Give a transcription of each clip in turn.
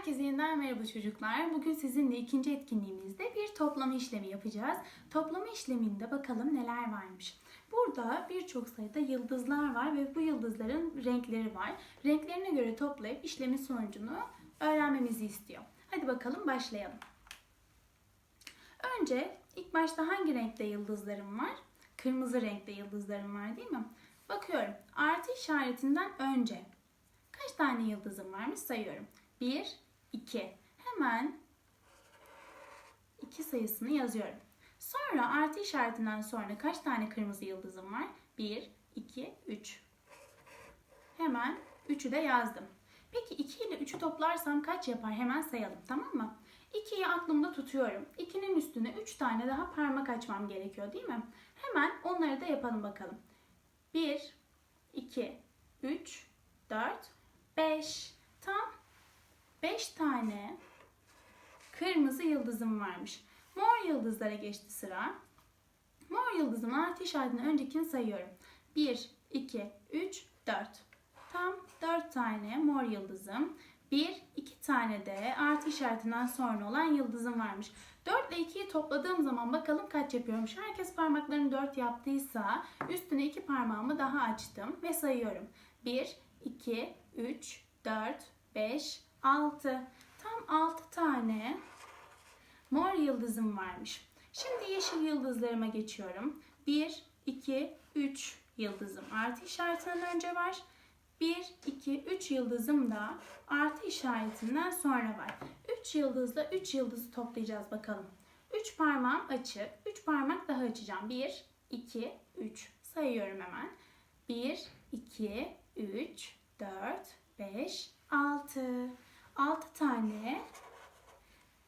Herkese yeniden merhaba çocuklar. Bugün sizinle ikinci etkinliğimizde bir toplama işlemi yapacağız. Toplama işleminde bakalım neler varmış. Burada birçok sayıda yıldızlar var ve bu yıldızların renkleri var. Renklerine göre toplayıp işlemin sonucunu öğrenmemizi istiyor. Hadi bakalım başlayalım. Önce ilk başta hangi renkte yıldızlarım var? Kırmızı renkte yıldızlarım var değil mi? Bakıyorum. Artı işaretinden önce kaç tane yıldızım varmış sayıyorum. 1, 2. Hemen 2 sayısını yazıyorum. Sonra artı işaretinden sonra kaç tane kırmızı yıldızım var? 1, 2, 3. Hemen 3'ü de yazdım. Peki 2 ile 3'ü toplarsam kaç yapar? Hemen sayalım tamam mı? 2'yi aklımda tutuyorum. 2'nin üstüne 3 tane daha parmak açmam gerekiyor değil mi? Hemen onları da yapalım bakalım. 1, 2, 3, 4, 5. Tam 5 tane kırmızı yıldızım varmış. Mor yıldızlara geçti sıra. Mor yıldızın artı işaretinden öncekini sayıyorum. 1, 2, 3, 4. Tam 4 tane mor yıldızım. 1, 2 tane de artı işaretinden sonra olan yıldızım varmış. 4 ile 2'yi topladığım zaman bakalım kaç yapıyormuş. Herkes parmaklarını 4 yaptıysa üstüne 2 parmağımı daha açtım ve sayıyorum. 1, 2, 3, 4, 5, 6. Tam 6 tane mor yıldızım varmış. Şimdi yeşil yıldızlarıma geçiyorum. 1, 2, 3 yıldızım artı işaretinden önce var. 1, 2, 3 yıldızım da artı işaretinden sonra var. 3 yıldızla 3 yıldızı toplayacağız bakalım. 3 parmağım açık. 3 parmak daha açacağım. 1, 2, 3 sayıyorum hemen. 1, 2, 3, 4, 5, 6. 6 tane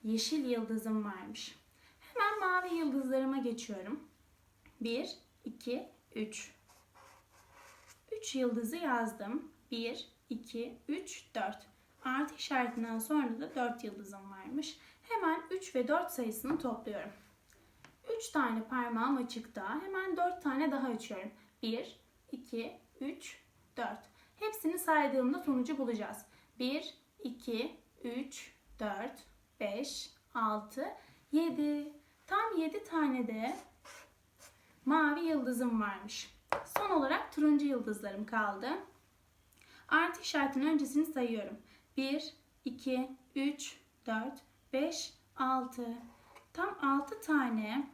yeşil yıldızım varmış. Hemen mavi yıldızlarıma geçiyorum. 1, 2, 3. 3 yıldızı yazdım. 1, 2, 3, 4. Artı işaretinden sonra da 4 yıldızım varmış. Hemen 3 ve 4 sayısını topluyorum. 3 tane parmağım açıkta. Hemen 4 tane daha açıyorum. 1, 2, 3, 4. Hepsini saydığımda sonucu bulacağız. 1, 2, 3, 4, 5, 6, 7. Tam 7 tane de mavi yıldızım varmış. Son olarak turuncu yıldızlarım kaldı. Artı işaretinin öncesini sayıyorum. 1, 2, 3, 4, 5, 6. Tam 6 tane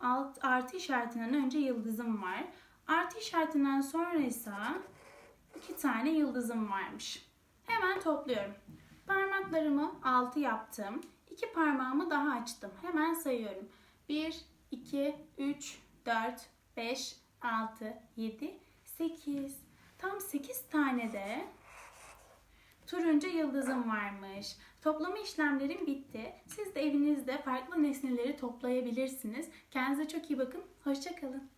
alt, artı işaretinden önce yıldızım var. Artı işaretinden sonra ise 2 tane yıldızım varmış. Hemen topluyorum. Parmaklarımı 6 yaptım. 2 parmağımı daha açtım. Hemen sayıyorum. 1, 2, 3, 4, 5, 6, 7, 8. Tam 8 tane de turuncu yıldızım varmış. Toplama işlemlerim bitti. Siz de evinizde farklı nesneleri toplayabilirsiniz. Kendinize çok iyi bakın. Hoşçakalın.